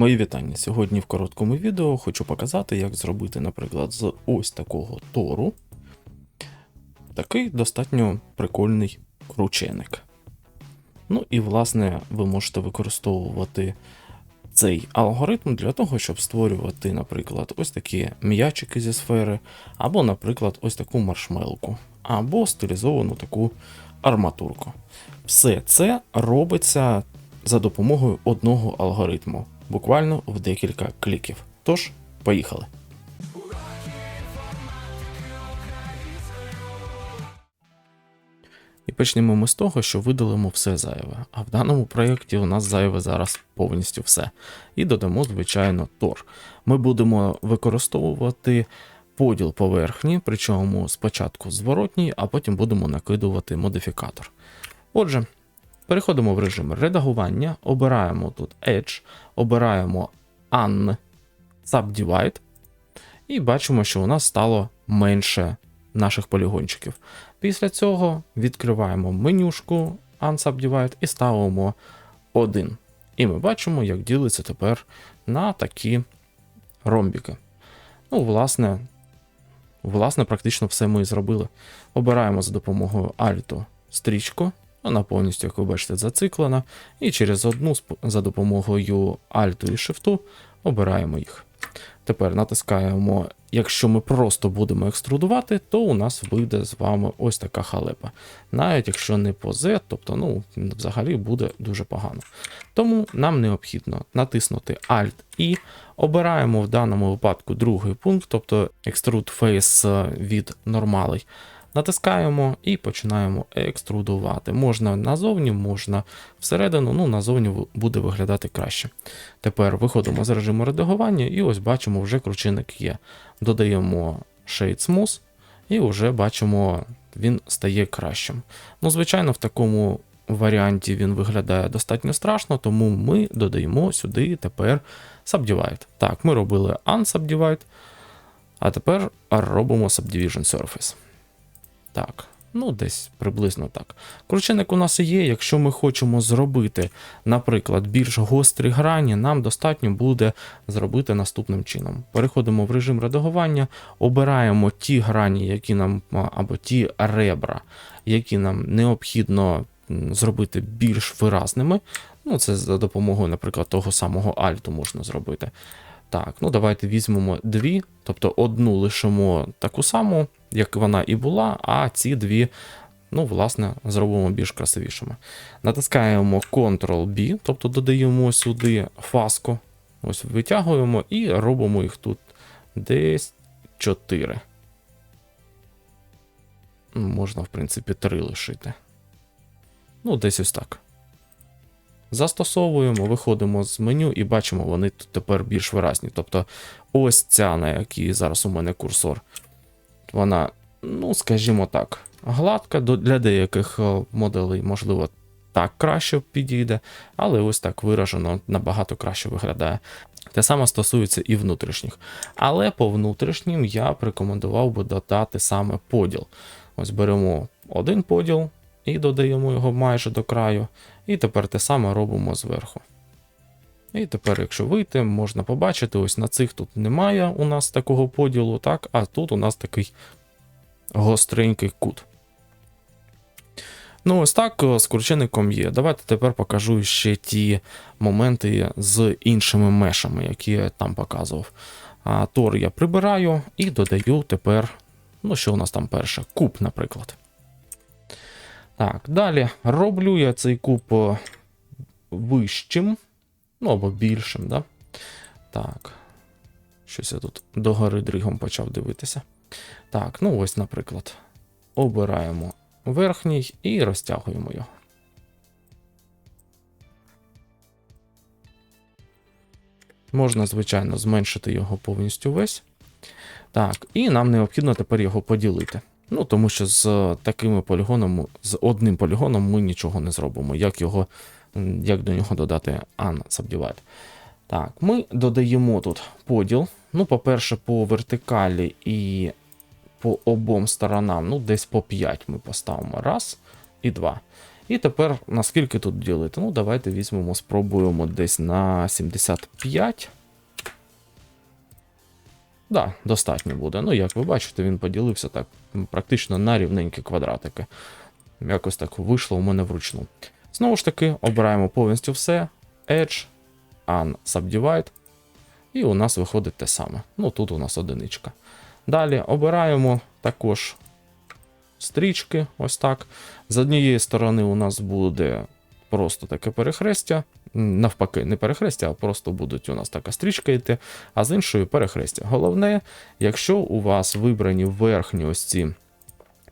Мої вітання. Сьогодні в короткому відео хочу показати, як зробити, наприклад, з ось такого тору такий достатньо прикольний крученик. Ну і, власне, ви можете використовувати цей алгоритм для того, щоб створювати, наприклад, ось такі м'ячики зі сфери, або, наприклад, ось таку маршмелку, або стилізовану таку арматурку. Все це робиться за допомогою одного алгоритму, буквально в декілька кліків. Тож, поїхали. І почнемо ми з того, що видалимо все зайве. А в даному проєкті у нас зайве зараз повністю все. І додамо, звичайно, Tor. Ми будемо використовувати поділ поверхні, причому спочатку зворотній, а потім будемо накидувати модифікатор. Отже, переходимо в режим редагування, обираємо тут Edge, обираємо Un Subdivide, і бачимо, що у нас стало менше наших полігончиків. Після цього відкриваємо менюшку Unsubdivide і ставимо 1. І ми бачимо, як ділиться тепер на такі ромбіки. Ну, власне, власне, практично все ми і зробили. Обираємо за допомогою Alt стрічку. Вона повністю, як ви бачите, зациклена. І через одну за допомогою Alt і Shift обираємо їх. Тепер натискаємо, якщо ми просто будемо екструдувати, то у нас вийде з вами ось така халепа. Навіть якщо не по Z, тобто ну, взагалі буде дуже погано. Тому нам необхідно натиснути Alt і обираємо в даному випадку другий пункт, тобто Extrude Face від нормалей. Натискаємо і починаємо екструдувати. Можна назовні, можна всередину, ну назовні буде виглядати краще. Тепер виходимо з режиму редагування, і ось бачимо, вже кручинник є. Додаємо Shade Smooth, і вже бачимо, він стає кращим. Ну, звичайно, в такому варіанті він виглядає достатньо страшно, тому ми додаємо сюди тепер Subdivide. Так, ми робили Unsubdivide, а тепер робимо Subdivision Surface. Так, ну десь приблизно так. Крученик у нас і є. Якщо ми хочемо зробити, наприклад, більш гострі грані, нам достатньо буде зробити наступним чином. Переходимо в режим редагування, обираємо ті грані, які нам, або ті ребра, які нам необхідно зробити більш виразними. Ну, Це за допомогою, наприклад, того самого альту можна зробити. Так, ну давайте візьмемо дві, тобто одну лишимо таку саму, як вона і була, а ці дві, ну, власне, зробимо більш красивішими. Натискаємо Ctrl-B, тобто додаємо сюди фаску, ось витягуємо і робимо їх тут десь 4. Можна, в принципі, 3 лишити. Ну, десь ось так. Застосовуємо, виходимо з меню і бачимо, вони тут тепер більш виразні. Тобто ось ця, на якій зараз у мене курсор, вона, ну, скажімо так, гладка. Для деяких е, моделей, можливо, так краще підійде, але ось так виражено набагато краще виглядає. Те саме стосується і внутрішніх. Але по внутрішнім я б рекомендував би додати саме поділ. Ось беремо один поділ і додаємо його майже до краю. І тепер те саме робимо зверху. І тепер, якщо вийти, можна побачити, ось на цих тут немає у нас такого поділу, так, а тут у нас такий гостренький кут. Ну, ось так з кручеником є. Давайте тепер покажу ще ті моменти з іншими мешами, які я там показував. А, Тор я прибираю і додаю тепер, ну, що у нас там перше, куб, наприклад. Так, далі роблю я цей куб е, вищим, ну або більшим, да? Так. Щось я тут догори дригом почав дивитися. Так, ну ось, наприклад, обираємо верхній і розтягуємо його. Можна, звичайно, зменшити його повністю весь. Так, і нам необхідно тепер його поділити. Ну, тому що з такими полігонами, з одним полігоном ми нічого не зробимо. Як його, як до нього додати unsubdivide. Так, ми додаємо тут поділ. Ну, по-перше, по вертикалі і по обом сторонам, ну, десь по 5 ми поставимо. Раз і два. І тепер наскільки тут ділити? Ну, давайте візьмемо, спробуємо десь на 75. Да, достатньо буде. Ну, як ви бачите, він поділився так практично на рівненькі квадратики. Якось так вийшло у мене вручну. Знову ж таки, обираємо повністю все. Edge, Unsubdivide. І у нас виходить те саме. Ну, тут у нас одиничка. Далі обираємо також стрічки, ось так. З однієї сторони у нас буде просто таке перехрестя. Навпаки, не перехрестя, а просто будуть у нас така стрічка йти, а з іншої перехрестя. Головне, якщо у вас вибрані верхні ось ці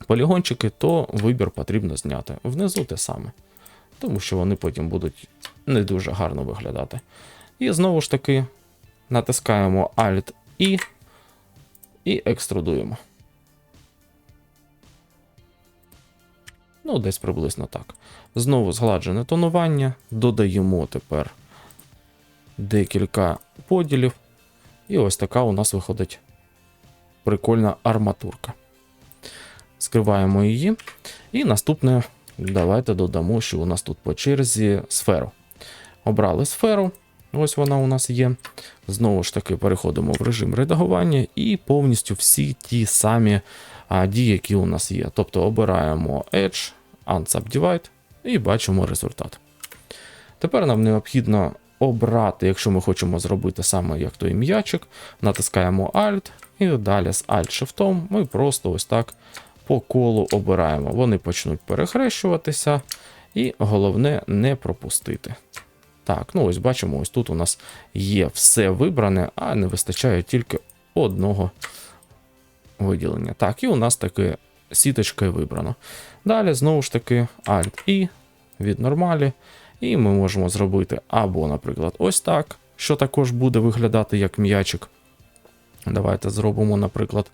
полігончики, то вибір потрібно зняти. Внизу те саме. Тому що вони потім будуть не дуже гарно виглядати. І знову ж таки натискаємо Alt і, і екструдуємо. Ну, десь приблизно так. Знову згладжене тонування, додаємо тепер декілька поділів. І ось така у нас виходить прикольна арматурка. Скриваємо її. І наступне, давайте додамо, що у нас тут по черзі сферу. Обрали сферу, ось вона у нас є. Знову ж таки, переходимо в режим редагування і повністю всі ті самі а, дії, які у нас є. Тобто обираємо Edge, Unsubdivide і бачимо результат. Tепер нам необхідно обрати, якщо ми хочемо зробити саме як той м'ячик, натискаємо Alt, і далі з Alt-Shift ми просто ось так по колу обираємо. Вони почнуть перехрещуватися, і головне не пропустити. Так, ну ось бачимо, ось тут у нас є все вибране, а не вистачає тільки одного виділення. Так, і у нас таки сіточкою вибрано. Далі, знову ж таки, Alt-I від нормалі. І ми можемо зробити або, наприклад, ось так, що також буде виглядати як м'ячик. Давайте зробимо, наприклад,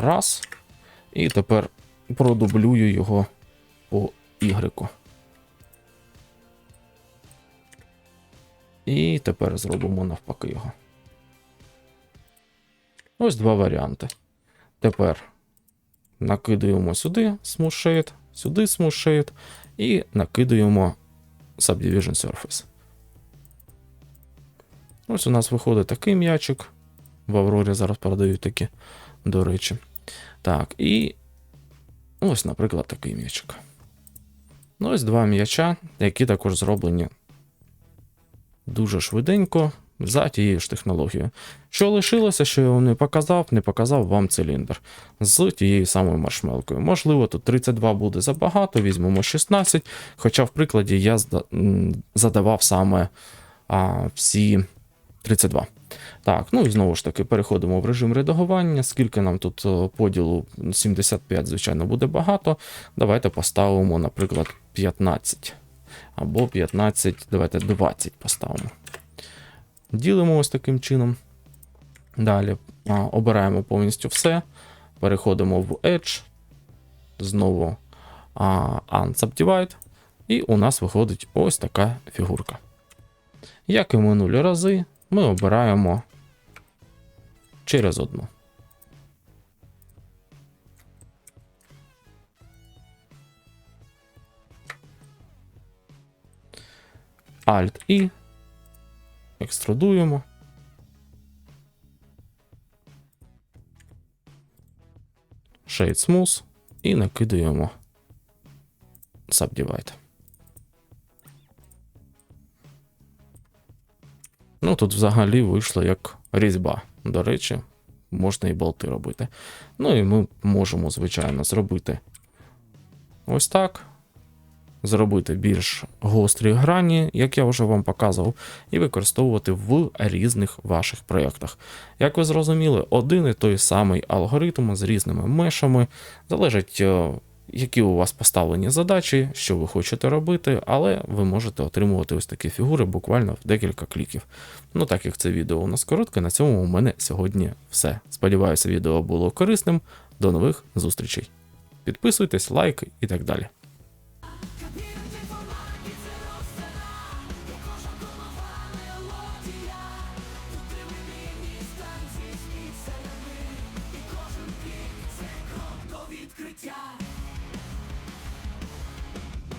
раз. І тепер продублюю його по Y. І тепер зробимо навпаки його. Ось два варіанти. Тепер накидуємо сюди Smooth сюди Smooth і накидуємо Subdivision Surface. Ось у нас виходить такий м'ячик. В Аврорі зараз продають такі, до речі. Так, і ось, наприклад, такий м'ячик. Ну, ось два м'яча, які також зроблені дуже швиденько за тією ж технологією. Що лишилося, що я вам не показав, не показав вам циліндр з тією самою маршмелкою. Можливо, тут 32 буде забагато, візьмемо 16. Хоча в прикладі я задавав саме а, всі 32. Так, ну і знову ж таки переходимо в режим редагування. Скільки нам тут е, поділу 75, звичайно, буде багато. Давайте поставимо, наприклад, 15. Або 15, давайте 20 поставимо. Ділимо ось таким чином. Далі обираємо повністю все. Переходимо в Edge. Знову Unsubdivide. І у нас виходить ось така фігурка. Як і минулі рази, ми обираємо через одну. Alt і екструдуємо. Shade Smooth і накидаємо Subdivide. Ну, тут взагалі вийшло як різьба. До речі, можна і болти робити. Ну і ми можемо, звичайно, зробити ось так. Зробити більш гострі грані, як я вже вам показував, і використовувати в різних ваших проєктах. Як ви зрозуміли, один і той самий алгоритм з різними мешами залежить, е, які у вас поставлені задачі, що ви хочете робити, але ви можете отримувати ось такі фігури буквально в декілька кліків. Ну так як це відео у нас коротке, на цьому у мене сьогодні все. Сподіваюся, відео було корисним. До нових зустрічей. Підписуйтесь, лайк і так далі.